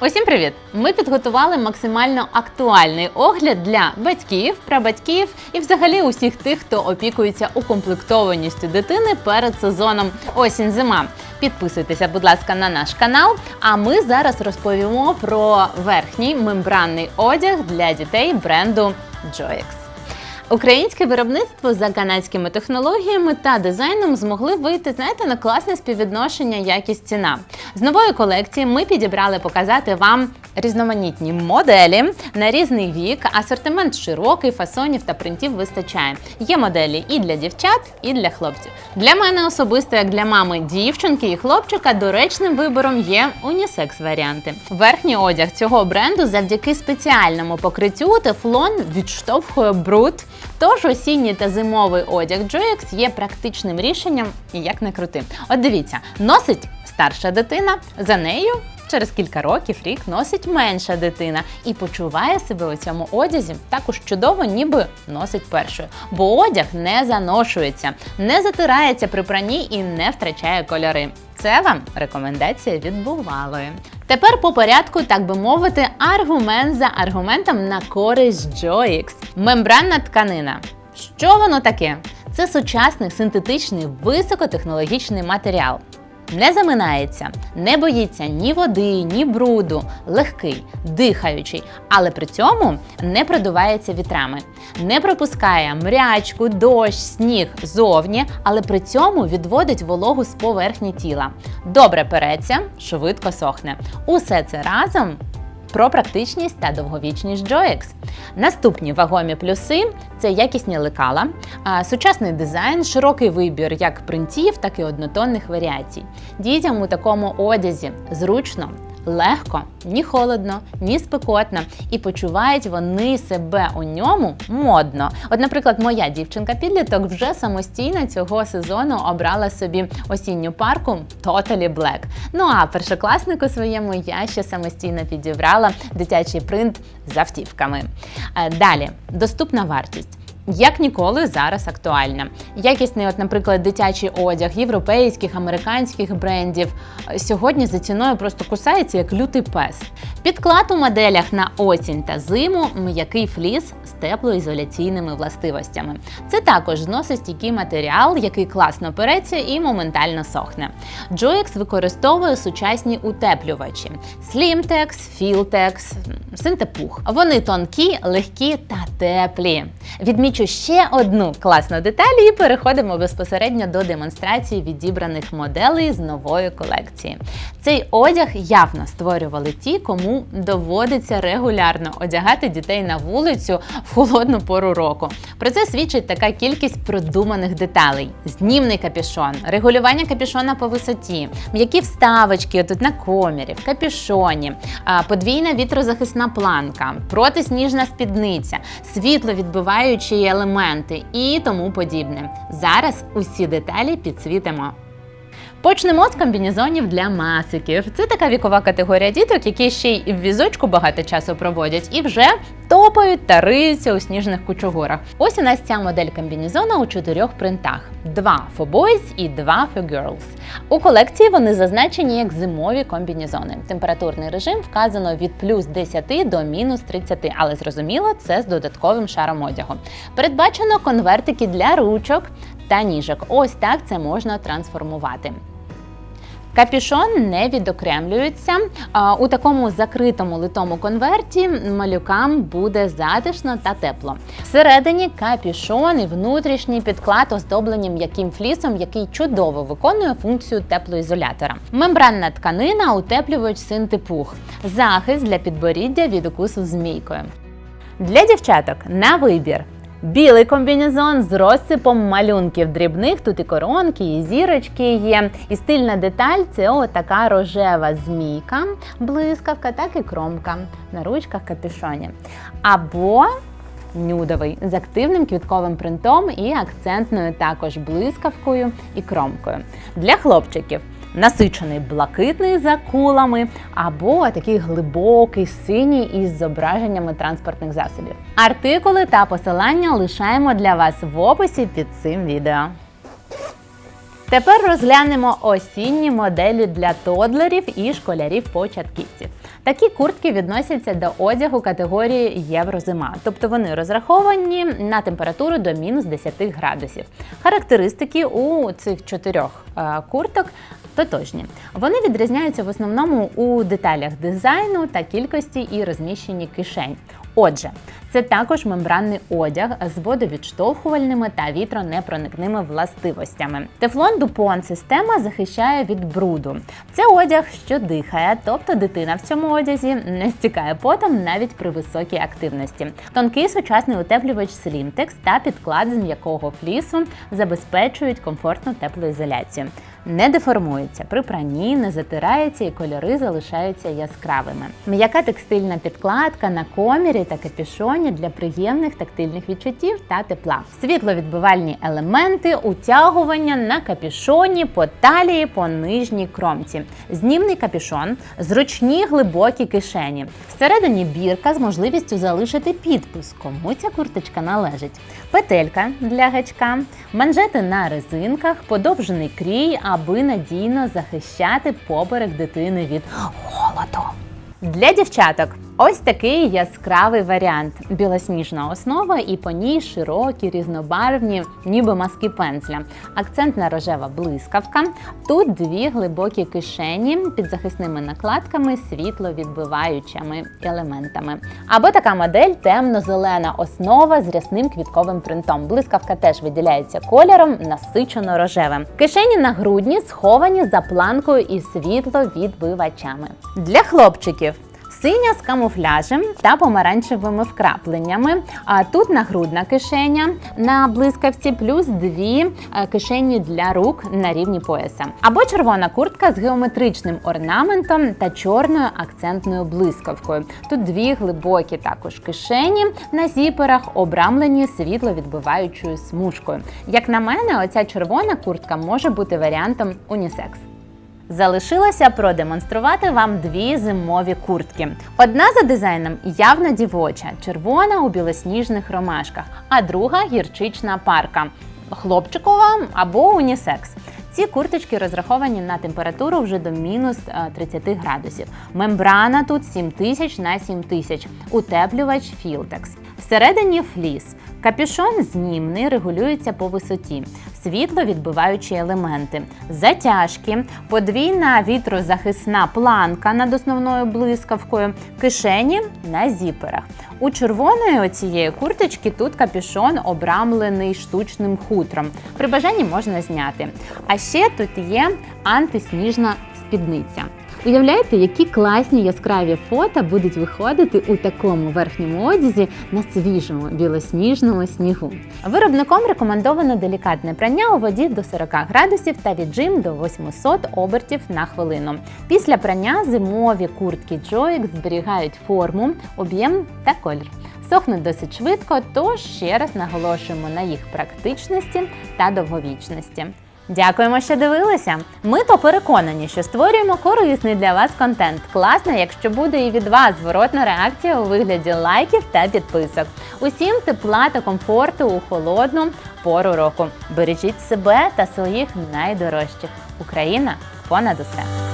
Усім привіт! Ми підготували максимально актуальний огляд для батьків, прабатьків і взагалі усіх тих, хто опікується укомплектованістю дитини перед сезоном осінь-зима. Підписуйтеся, будь ласка, на наш канал. А ми зараз розповімо про верхній мембранний одяг для дітей бренду Joyx. Українське виробництво за канадськими технологіями та дизайном змогли вийти, знаєте, на класне співвідношення якість ціна. З нової колекції ми підібрали показати вам різноманітні моделі на різний вік. Асортимент широкий, фасонів та принтів вистачає. Є моделі і для дівчат, і для хлопців. Для мене особисто, як для мами дівчинки і хлопчика, доречним вибором є унісекс варіанти. Верхній одяг цього бренду завдяки спеціальному покриттю тефлон відштовхує бруд. Тож осінній та зимовий одяг Joyx є практичним рішенням, і як не крути. От дивіться, носить старша дитина, за нею. Через кілька років рік носить менша дитина і почуває себе у цьому одязі також чудово, ніби носить першою. Бо одяг не заношується, не затирається при пранні і не втрачає кольори. Це вам рекомендація від бувалої. Тепер по порядку, так би мовити, аргумент за аргументом на користь Joyx. Мембранна тканина. Що воно таке? Це сучасний синтетичний високотехнологічний матеріал. Не заминається, не боїться ні води, ні бруду, легкий, дихаючий, але при цьому не продувається вітрами, не пропускає мрячку, дощ, сніг зовні, але при цьому відводить вологу з поверхні тіла. Добре переться, швидко сохне. Усе це разом про практичність та довговічність Joyx. Наступні вагомі плюси це якісні лекала, сучасний дизайн, широкий вибір як принтів, так і однотонних варіацій. Дітям у такому одязі зручно. Легко, ні холодно, ні спекотно, і почувають вони себе у ньому модно. От, наприклад, моя дівчинка-підліток вже самостійно цього сезону обрала собі осінню парку Totally Black. Ну а першокласнику своєму я ще самостійно підібрала дитячий принт з автівками. Е, Далі доступна вартість. Як ніколи зараз актуальна. Якісний, от, наприклад, дитячий одяг європейських, американських брендів е, сьогодні за ціною просто кусається як лютий пес. Підклад у моделях на осінь та зиму м'який фліс з теплоізоляційними властивостями. Це також зносостійкий матеріал, який класно переться і моментально сохне. Joyx використовує сучасні утеплювачі: Slimtex, Filtex, Синтепух. Вони тонкі, легкі та теплі. Відмічу ще одну класну деталь і переходимо безпосередньо до демонстрації відібраних моделей з нової колекції. Цей одяг явно створювали ті, кому доводиться регулярно одягати дітей на вулицю в холодну пору року. Про це свідчить така кількість продуманих деталей: знімний капюшон, регулювання капюшона по висоті, м'які вставочки тут на комірі, в капюшоні, подвійна вітрозахисна планка, протисніжна спідниця, світловідбиваючі елементи і тому подібне. Зараз усі деталі підсвітимо. Почнемо з комбінезонів для масиків. Це така вікова категорія діток, які ще й в візочку багато часу проводять і вже топають та риються у сніжних кучугурах. Ось у нас ця модель комбінезона у чотирьох принтах: два for boys і два for girls. У колекції вони зазначені як зимові комбінезони. Температурний режим вказано від плюс 10 до мінус 30, але зрозуміло, це з додатковим шаром одягу. Передбачено конвертики для ручок та ніжок. Ось так це можна трансформувати. Капюшон не відокремлюється. У такому закритому литому конверті малюкам буде затишно та тепло. Всередині капюшон і внутрішній підклад оздоблені м'яким флісом, який чудово виконує функцію теплоізолятора. Мембранна тканина, утеплювач синтепух, захист для підборіддя від укусу змійкою. Для дівчаток на вибір. Білий комбінезон з розсипом малюнків дрібних. Тут і коронки, і зірочки є. І стильна деталь це отака рожева змійка, блискавка, так і кромка на ручках капюшоні. Або нюдовий з активним квітковим принтом і акцентною також блискавкою і кромкою. Для хлопчиків насичений блакитний за кулами, або такий глибокий синій із зображеннями транспортних засобів. Артикули та посилання лишаємо для вас в описі під цим відео. Тепер розглянемо осінні моделі для тодлерів і школярів-початківців. Такі куртки відносяться до одягу категорії єврозима, тобто вони розраховані на температуру до мінус 10 градусів. Характеристики у цих чотирьох е, курток тотожні. Вони відрізняються в основному у деталях дизайну та кількості і розміщенні кишень. Отже, це також мембранний одяг з водовідштовхувальними та вітронепроникними властивостями. Тефлон Дупон система захищає від бруду. Це одяг, що дихає, тобто дитина в цьому одязі не стікає потом навіть при високій активності. Тонкий сучасний утеплювач Slimtex та підклад з м'якого флісу забезпечують комфортну теплоізоляцію. Не деформується при пранні, не затирається і кольори залишаються яскравими. М'яка текстильна підкладка на комірі та капюшоні для приємних тактильних відчуттів та тепла. Світловідбивальні елементи, утягування на капюшоні, по талії, по нижній кромці. Знімний капюшон, зручні глибокі кишені. Всередині бірка з можливістю залишити підпис, кому ця курточка належить. Петелька для гачка, манжети на резинках, подовжений крій, аби надійно захищати поперек дитини від холоду. Для дівчаток ось такий яскравий варіант: білосніжна основа і по ній широкі, різнобарвні, ніби маски пензля. Акцентна рожева блискавка. Тут дві глибокі кишені під захисними накладками, світловідбиваючими елементами. Або така модель темно-зелена основа з рясним квітковим принтом. Блискавка теж виділяється кольором насичено рожевим. Кишені на грудні сховані за планкою і світловідбивачами. Для хлопчиків. Синя з камуфляжем та помаранчевими вкрапленнями. А тут нагрудна кишеня на блискавці, плюс дві е, кишені для рук на рівні пояса. Або червона куртка з геометричним орнаментом та чорною акцентною блискавкою. Тут дві глибокі також кишені на зіперах, обрамлені світловідбиваючою смужкою. Як на мене, оця червона куртка може бути варіантом унісекс. Залишилося продемонструвати вам дві зимові куртки. Одна за дизайном явно дівоча, червона у білосніжних ромашках, а друга гірчична парка, хлопчикова або унісекс. Ці курточки розраховані на температуру вже до мінус е, 30 градусів. Мембрана тут 7000 на 7000, утеплювач Filtex. Всередині фліс. Капюшон знімний, регулюється по висоті, світловідбиваючі елементи, затяжки, подвійна вітрозахисна планка над основною блискавкою, кишені на зіперах. У червоної оцієї курточки тут капюшон обрамлений штучним хутром. При бажанні можна зняти. А ще тут є антисніжна спідниця. Уявляєте, які класні яскраві фото будуть виходити у такому верхньому одязі на свіжому білосніжному снігу. Виробником рекомендовано делікатне прання у воді до 40 градусів та віджим до 800 обертів на хвилину. Після прання зимові куртки Joix зберігають форму, об'єм та колір. Сохнуть досить швидко, тож ще раз наголошуємо на їх практичності та довговічності. Дякуємо, що дивилися. Ми то переконані, що створюємо корисний для вас контент. Класно, якщо буде і від вас зворотна реакція у вигляді лайків та підписок. Усім тепла та комфорту у холодну пору року. Бережіть себе та своїх найдорожчих. Україна понад усе.